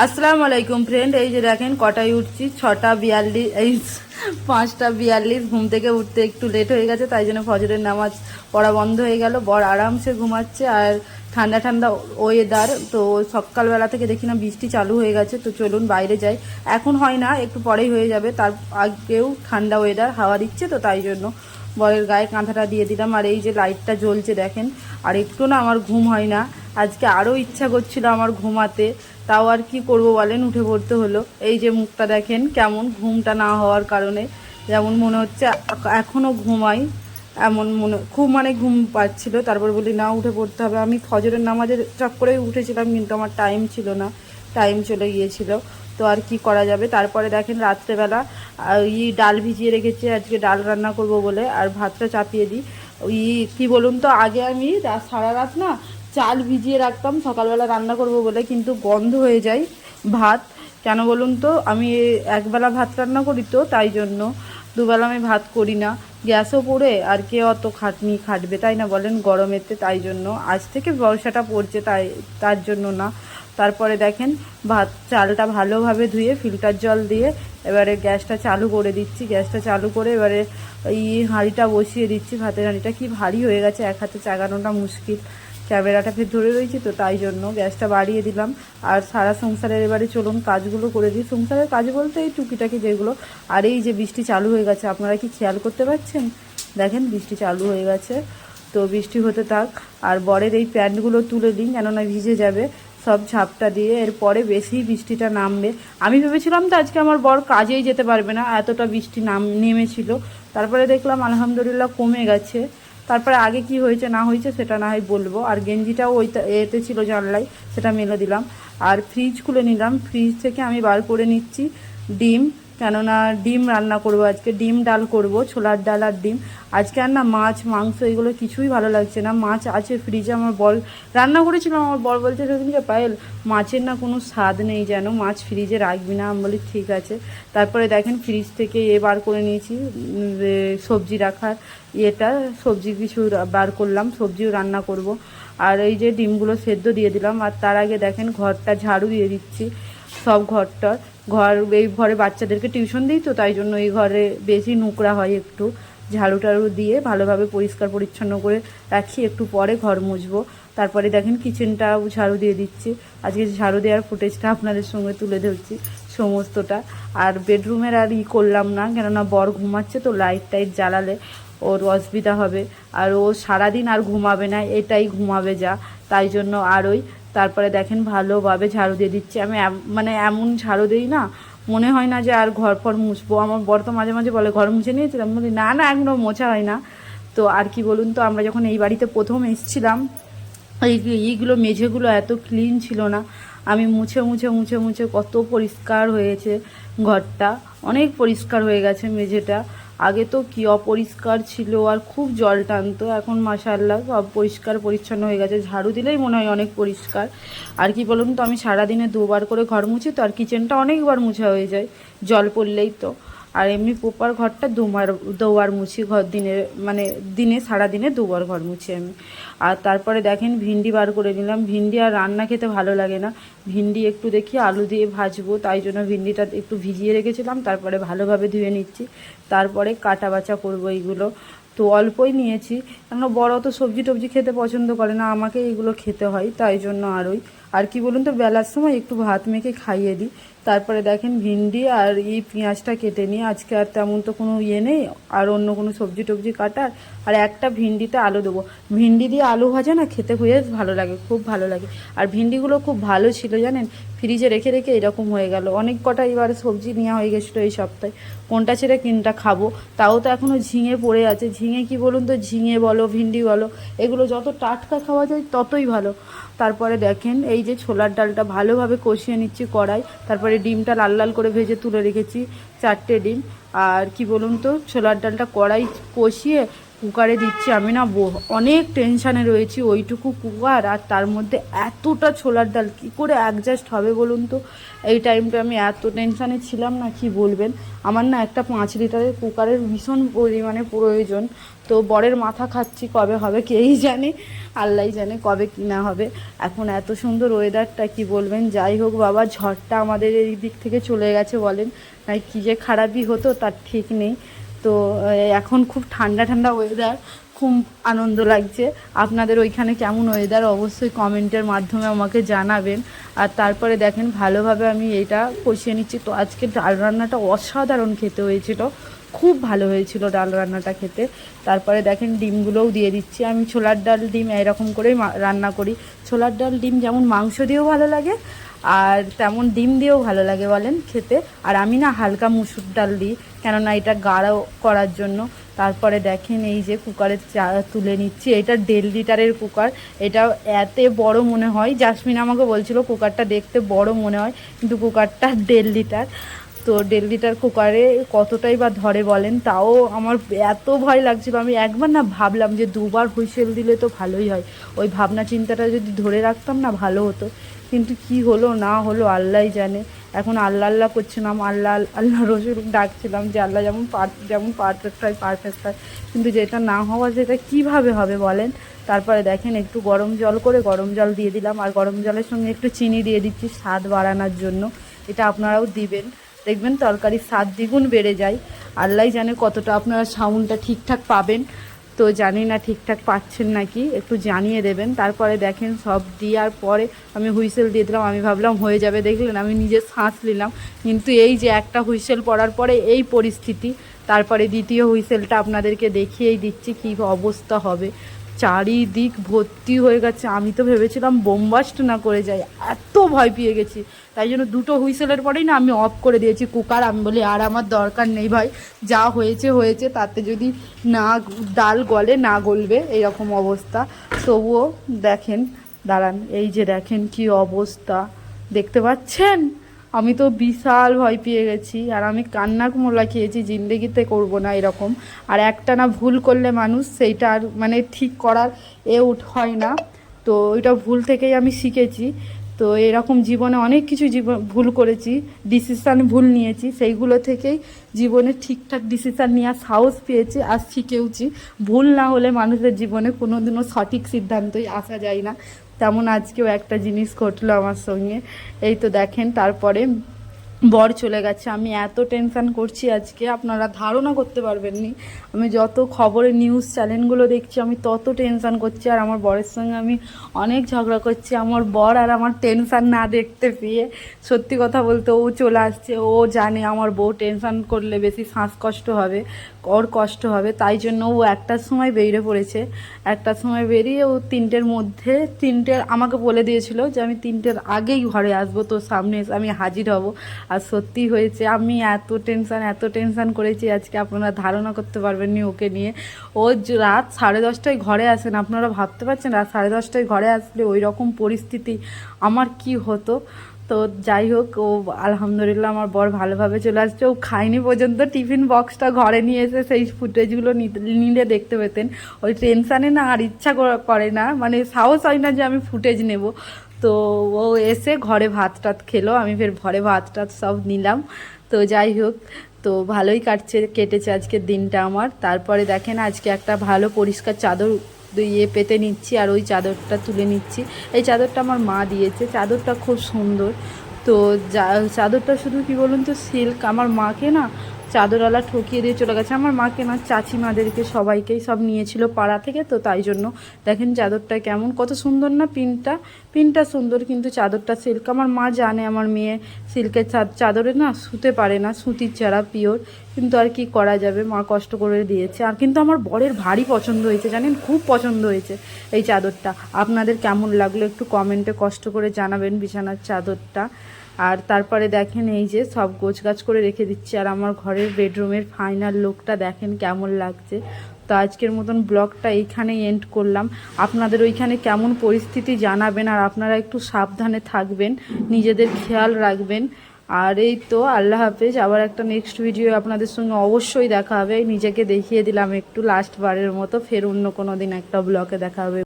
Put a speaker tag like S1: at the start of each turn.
S1: আসসালামু আলাইকুম ফ্রেন্ড এই যে দেখেন কটায় উঠছি? ছটা বিয়াল্লিশ, এই পাঁচটা বিয়াল্লিশ। ঘুম থেকে উঠতে একটু লেট হয়ে গেছে, তাই জন্য ফজরের নামাজ পড়া বন্ধ হয়ে গেল। বর আরামসে ঘুমাচ্ছে আর ঠান্ডা ঠান্ডা ওয়েদার তো সকালবেলা থেকে দেখি না বৃষ্টি চালু হয়ে গেছে, তো চলুন বাইরে যাই। এখন হয় না, একটু পরেই হয়ে যাবে, তার আগেও ঠান্ডা ওয়েদার হাওয়া দিচ্ছে তো তাই জন্য। বরের গায়ে কাঁথাটা দিয়ে দিলাম আর এই যে লাইটটা জ্বলছে দেখেন, আর একটু না আমার ঘুম হয় না। আজকে আরও ইচ্ছা করছিল আমার ঘুমাতে, তাও আর কি করব বলেন, উঠে পড়তে হলো। এই যে মুখটা দেখেন কেমন ঘুমটা না হওয়ার কারণে, যেমন মনে হচ্ছে এখনও ঘুমাই, এমন মনে, খুব মানে ঘুম পাচ্ছিল। তারপর বলি, না, উঠে পড়তে হবে। আমি ফজরের নামাজের চক্করেই উঠেছিলাম, কিন্তু আমার টাইম ছিল না টাইম চলে গিয়েছিল। তো আর কি করা যাবে? তারপরে দেখেন রাত্রেবেলা ই ডাল ভিজিয়ে রেখেছি, আজকে ডাল রান্না করব বলে, আর ভাতটা চাপিয়ে দিই। ওই কী বলুন তো, আগে আমি সারা রাত না চাল ভিজিয়ে রাখতাম, সকালবেলা রান্না করব বলে, কিন্তু গন্ধ হয়ে যায় ভাত। কেন বলুন তো, আমি একবেলা ভাত রান্না করি তো, তাই জন্য। দুবেলা আমি ভাত করি না। গ্যাসও পড়ে, আর কে অত খাটনি খাটবে তাই না বলেন? গরমেতে তাই জন্য। আজ থেকে বর্ষাটা পড়ছে তাই, তার জন্য না। তারপরে দেখেন, ভাত, চালটা ভালোভাবে ধুয়ে ফিল্টার জল দিয়ে এবারে গ্যাসটা চালু করে দিচ্ছি। গ্যাসটা চালু করে এবারে এই হাঁড়িটা বসিয়ে দিচ্ছি। ভাতের হাঁড়িটা কি ভারী হয়ে গেছে, এক হাতে চাগানোটা মুশকিল। ক্যামেরাটা ফের ধরে রয়েছি তো তাই জন্য গ্যাসটা বাড়িয়ে দিলাম। আর সারা সংসারের এবারে চলুন কাজগুলো করে দিই। সংসারের কাজ বলতে এই টুকিটাকি যেগুলো। আর এই যে বৃষ্টি চালু হয়ে গেছে, আপনারা কি খেয়াল করতে পারছেন? দেখেন বৃষ্টি চালু হয়ে গেছে। তো বৃষ্টি হতে থাক। আর বরের এই প্যান্টগুলো তুলে দিন, কেননা ভিজে যাবে সব ঝাপটা দিয়ে। এরপরে বেশি বৃষ্টিটা নামবে। আমি ভেবেছিলাম তো আজকে আমার বর কাজেই যেতে পারবে না, এতটা বৃষ্টি নাম, নেমেছিল। তারপরে দেখলাম আলহামদুলিল্লাহ কমে গেছে। তারপরে আগে কি হয়েছে, না হয়েছে সেটা না হয় বলব। আর গেঞ্জিটাও ওই এতে ছিল জানলাই সেটা মেলে দিলাম। আর ফ্রিজ খুলে নিলাম। ফ্রিজ থেকে আমি বার করে নিচ্ছি ডিম। কেননা ডিম রান্না করব, আজকে ডিম ডাল করব, ছোলার ডাল আর ডিম। আজকে আর না মাছ, মাংস, এগুলো কিছুই ভালো লাগছে না। মাছ আছে ফ্রিজে আমার বল রান্না করেছিলাম আমার বল বলছে সেদিনকে পায়েল, মাছের না কোনো স্বাদ নেই যেন, মাছ ফ্রিজে রাখবি না? আমি বলি, ঠিক আছে। তারপরে দেখেন ফ্রিজ থেকে এ বার করে নিয়েছি সবজি রাখার ইয়েটা, সবজি কিছু বার করলাম, সবজিও রান্না করব। আর এই যে ডিমগুলো সেদ্ধ দিয়ে দিলাম, আর তার আগে দেখেন ঘরটা ঝাড়ু দিয়ে দিচ্ছি, সব ঘরটার। ঘর, এই ঘরে বাচ্চাদেরকে টিউশন দিই তো, তাই জন্য এই ঘরে বেশি নোংরা হয় একটু। ঝাড়ু টাড়ু দিয়ে ভালোভাবে পরিষ্কার পরিচ্ছন্ন করে রাখি, একটু পরে ঘর মুছবো। তারপরে দেখেন কিচেনটাও ঝাড়ু দিয়ে দিচ্ছি। আজকে ঝাড়ু দেওয়ার ফুটেজটা আপনাদের সঙ্গে তুলে ধরছি সমস্তটা। আর বেডরুমের আর ই করলাম না, কেননা বর ঘুমাচ্ছে তো লাইট টাইট জ্বালালে ওর অসুবিধা হবে। আর ও সারাদিন আর ঘুমাবে না, এটাই ঘুমাবে যা। তাই জন্য আরই তারপরে দেখেন ভালোভাবে ঝাড়ু দিয়ে দিচ্ছি। আমি মানে এমন ঝাড়ু দিই না, মনে হয় না যে আর ঘর ফর মুছবো। আমার বর তো মাঝে মাঝে বলে, ঘর মুছে নিয়েছিলাম? বলি, না না একদম মোছা হয় না। তো আর কি বলুন তো, আমরা যখন এই বাড়িতে প্রথম এসছিলাম, এই এইগুলো মেঝেগুলো এত ক্লিন ছিল না। আমি মুছে মুছে মুছে মুছে কত পরিষ্কার হয়েছে ঘরটা। অনেক পরিষ্কার হয়ে গেছে মেঝেটা। আগে তো কী অপরিষ্কার ছিল আর খুব জল টানতো, এখন মাসাল্লাহ সব পরিষ্কার পরিচ্ছন্ন হয়ে গেছে। ঝাড়ু দিলেই মনে হয় অনেক পরিষ্কার। আর কি বলুন তো, আমি সারাদিনে দুবার করে ঘর মুছি তো আর কিচেনটা অনেকবার মুছা হয়ে যায়, জল পড়লেই তো। আর এমনি পোপার ঘরটা দুবার দুবার মুছি ঘর দিনে মানে দিনে সারা দিনে দুবার ঘর মুছি আমি। আর তারপরে দেখেন ভিন্ডি বার করে নিলাম। ভিন্ডি আর রান্না খেতে ভালো লাগে না। ভিন্ডি একটু দেখি আলু দিয়ে ভাজবো, তাই জন্য ভিন্ডিটা একটু ভিজিয়ে রেখেছিলাম। তারপরে ভালোভাবে ধুয়ে নিচ্ছি। তারপরে কাটা বাছা করব এইগুলো। তো অল্পই নিয়েছি। কেন বড় তো সবজি টবজি খেতে পছন্দ করে না, আমাকে এগুলো খেতে হয়, তাই জন্য আরই আর কি বলুন তো, বেলার সময় একটু ভাত মেখে খাইয়ে দিই। তারপরে দেখেন ভিন্ডি আর এই পেঁয়াজটা কেটে নিই আজকে আর তেমন তো কোনো ইয়ে নেই, আর অন্য কোনো সবজি টবজি কাটার। আর একটা ভিন্ডিতে আলু দেবো। ভিন্ডি দিয়ে আলু ভাজা না খেতে বেশ ভালো লাগে, খুব ভালো লাগে। আর ভিন্ডিগুলো খুব ভালো ছিল জানেন, ফ্রিজে রেখে রেখে এরকম হয়ে গেল। অনেক কটা এবারে সবজি নেওয়া হয়ে গেছিল এই সপ্তাহে। কোনটা ছেড়ে কোনটা খাব, তাও তো এখনও ঝিঙে পড়ে আছে। ঝিঙে কি বলুন তো, ঝিঙে বলো, ভিন্ডি বলো, এগুলো যত টাটকা খাওয়া যায় ততই ভালো। তারপরে দেখেন এই যে ছোলার ডালটা ভালোভাবে কষিয়ে নিচ্ছি কড়াই, তারপরে ডিমটা লাল লাল করে ভেজে তুলে রেখেছি, চারটে ডিম। আর কি বলুন তো, ছোলার ডালটা কড়াই কষিয়ে কুকারে দিচ্ছি, আমি না অনেক টেনশানে রয়েছি ওইটুকু কুকার আর তার মধ্যে এতটা ছোলার ডাল, কী করে অ্যাডজাস্ট হবে বলুন তো? এই টাইমটা আমি এত টেনশানে ছিলাম না, কি বলবেন? আমার না একটা পাঁচ লিটারের কুকারের ভীষণ পরিমাণে প্রয়োজন। তো বরের মাথা খাচ্ছি, কবে হবে কেই জানে? আল্লাহ জানে কবে কি না হবে। এখন এত সুন্দর ওয়েদারটা কি বলবেন? যাই হোক বাবা, ঝড়টা আমাদের এই দিক থেকে চলে গেছে বলেন। তাই কী যে খারাপই হতো, তার ঠিক নেই। তো এখন খুব ঠান্ডা ঠান্ডা ওয়েদার খুব আনন্দ লাগছে। আপনাদের ওইখানে কেমন ওয়েদার অবশ্যই কমেন্টের মাধ্যমে আমাকে জানাবেন। আর তারপরে দেখেন, ভালোভাবে আমি এটা কষিয়ে নিচ্ছি। তো আজকে ডাল রান্নাটা অসাধারণ খেতে হয়েছিল। খুব ভালো হয়েছিল ডাল রান্নাটা খেতে। তারপরে দেখেন ডিমগুলোও দিয়ে দিচ্ছি। আমি ছোলার ডাল ডিম এরকম করেই রান্না করি। ছোলার ডাল ডিম যেমন মাংস দিয়েও ভালো লাগে, আর তেমন ডিম দিয়েও ভালো লাগে বলেন খেতে। আর আমি না হালকা মুসুর ডাল দিই, কেননা এটা গাঢ় করার জন্য। তারপরে দেখেন এই যে কুকারে চা তুলে নিচ্ছি। এটা দেড় লিটারের কুকার। এটা এত বড় মনে হয়। জাসমিন আমাকে বলছিল, কুকারটা দেখতে বড় মনে হয়। কিন্তু কুকারটা দেড় লিটার। তো দেড় লিটার কুকারে কতটাই বা ধরে বলেন, তাও আমার এত ভয় লাগছিল আমি একবার না ভাবলাম যে দুবার হুইসেল দিলে তো ভালোই হয়। ওই ভাবনা চিন্তাটা যদি ধরে রাখতাম না ভালো হতো। কিন্তু কি হলো, না হলো আল্লাহ জানে। এখন আল্লাহ আল্লাহ করছিলাম আল্লাহ আল্লাহ রসুল ডাকছিলাম যে আল্লাহ যেমন যেমন পারফেক্ট হয় পারফেক্ট হয়। কিন্তু যেটা না হওয়া, যেটা কীভাবে হবে বলেন? তারপরে দেখেন একটু গরম জল করে গরম জল দিয়ে দিলাম। আর গরম জলের সঙ্গে একটু চিনি দিয়ে দিচ্ছি স্বাদ বাড়ানোর জন্য। এটা আপনারাও দিবেন। দেখবেন তরকারির স্বাদ দ্বিগুণ বেড়ে যায়। আল্লাহ জানে কতটা আপনারা সাউন্ডটা ঠিকঠাক পাবেন। তো জানি না ঠিকঠাক পাচ্ছেন নাকি, একটু জানিয়ে দেবেন। তারপরে দেখেন সব দেওয়ার পরে আমি হুইসেল দিয়ে দিলাম, আমি ভাবলাম হয়ে যাবে, দেখলেন আমি নিজে শ্বাস নিলাম। কিন্তু এই যে একটা হুইসেল পড়ার পরে এই পরিস্থিতি, তারপরে দ্বিতীয় হুইসেলটা আপনাদেরকে দেখিয়েই দিচ্ছি কী অবস্থা হবে। চারিদিক ভর্তি হয়ে গেছে। আমি তো ভেবেছিলাম বোমবাস্ট না করে যাই। এত ভয় পেয়ে গেছি। তাই জন্য দুটো হুইসেলের পরেই না আমি অফ করে দিয়েছি। কুকার, আমি বলি, আর আমার দরকার নেই ভাই। যা হয়েছে হয়েছে। তাতে যদি না ডাল গলে, না গলবে এরকম অবস্থা। তবুও দেখেন, দাঁড়ান। এই যে দেখেন কি অবস্থা। দেখতে পাচ্ছেন? আমি তো বিশাল ভয় পেয়ে গেছি, আর আমি কান্না মোলা খেয়েছি, জিন্দেগিতে করব না এরকম। আর একটা না ভুল করলে মানুষ, সেইটা আর মানে ঠিক করার এ উঠ হয় না। তো ওইটা ভুল থেকেই আমি শিখেছি। তো এরকম জীবনে অনেক কিছু জীবন ভুল করেছি ডিসিশান ভুল নিয়েছি, সেইগুলো থেকেই জীবনে ঠিকঠাক ডিসিশান নেওয়ার সাহস পেয়েছি, আর শিখেওছি। ভুল না হলে মানুষের জীবনে কোনোদিনও সঠিক সিদ্ধান্তই আসা যায় না। তেমন আজকেও একটা জিনিস ঘটলো আমার সঙ্গে। এই তো দেখেন তারপরে বর চলে গেছে। আমি এত টেনশান করছি আজকে, আপনারা ধারণা করতে পারবেন নি আমি যত খবরে নিউজ চ্যানেলগুলো দেখছি, আমি তত টেনশান করছি আর আমার বরের সঙ্গে আমি অনেক ঝগড়া করছি। আমার বর আর আমার টেনশান না দেখতে পেয়ে সত্যি কথা বলতে ও চলে আসছে। ও জানে আমার বউ টেনশান করলে বেশি শ্বাসকষ্ট হবে ওর কষ্ট হবে। তাই জন্য ও একটার সময় বেরিয়ে পড়েছে। একটার সময় বেরিয়ে ও তিনটের মধ্যে, তিনটের আমাকে বলে দিয়েছিল যে আমি তিনটের আগেই ঘরে আসব, তোর সামনে আমি হাজির হব। আর সত্যি হয়েছে, আমি এত টেনশন এত টেনশন করেছি আজকে আপনারা ধারণা করতে পারবেননি ওকে নিয়ে। ও রাত সাড়ে দশটায় ঘরে আসেন, আপনারা ভাবতে পারছেন রাত সাড়ে দশটায় ঘরে আসলে ওই রকম পরিস্থিতি আমার কি হতো? তো যাই হোক, ও আলহামদুলিল্লাহ আমার বর ভালোভাবে চলে আসছে, ও খায়নি পর্যন্ত, টিফিন বক্সটা ঘরে নিয়ে এসে সেই ফুটেজগুলো নিলে দেখতে পেতেন। ওই টেনশানে না আর ইচ্ছা করে না মানে সাহস হয় না যে আমি ফুটেজ নেব। তো ও এসে ঘরে ভাত টাত খেলো, আমি ফের ঘরে ভাত টাত সব নিলাম। তো যাই হোক, তো ভালোই কাটছে, কেটেছে আজকের দিনটা আমার। তারপরে দেখেন আজকে একটা ভালো পরিষ্কার চাদর ইয়ে পেতে নিচ্ছি, আর ওই চাদরটা তুলে নিচ্ছি। এই চাদরটা আমার মা দিয়েছে, চাদরটা খুব সুন্দর। তো চাদরটা শুধু কি বলুন তো সিল্ক আমার মাকে না চাদরওয়ালা ঠকিয়ে দিয়ে চলে গেছে। আমার মাকে না চাচিমাদেরকে সবাইকেই সব নিয়েছিল পাড়া থেকে? তো তাই জন্য দেখেন চাদরটা কেমন, কত সুন্দর না পিনটা? পিনটা সুন্দর কিন্তু চাদরটা সিল্ক আমার মা জানে আমার মেয়ে সিল্কের চাদরে না শুতে পারে না, সুতির চারা পিওর কিন্তু আর কি করা যাবে? মা কষ্ট করে দিয়েছে। আর কিন্তু আমার বরের ভারী পছন্দ হয়েছে, জানেন? খুব পছন্দ হয়েছে এই চাদরটা। আপনাদের কেমন লাগল একটু কমেন্টে কষ্ট করে জানাবেন বিছানার চাদরটা। আর তারপরে দেখেন এই যে সব গোছগাছ করে রেখে দিচ্ছি, আর আমার ঘরের বেডরুমের ফাইনাল লুকটা দেখেন কেমন লাগছে। তো আজকের মতন ব্লগটা এইখানেই এন্ড করলাম। আপনাদের ওইখানে কেমন পরিস্থিতি জানাবেন, আর আপনারা একটু সাবধানে থাকবেন, নিজেদের খেয়াল রাখবেন। আর এই তো, আল্লাহ হাফেজ। আবার একটা নেক্সট ভিডিও আপনাদের সঙ্গে অবশ্যই দেখা হবে। নিজেকে দেখিয়ে দিলাম একটু লাস্ট বারের মতো, ফের অন্য কোনো দিন একটা ব্লগে দেখা হবে।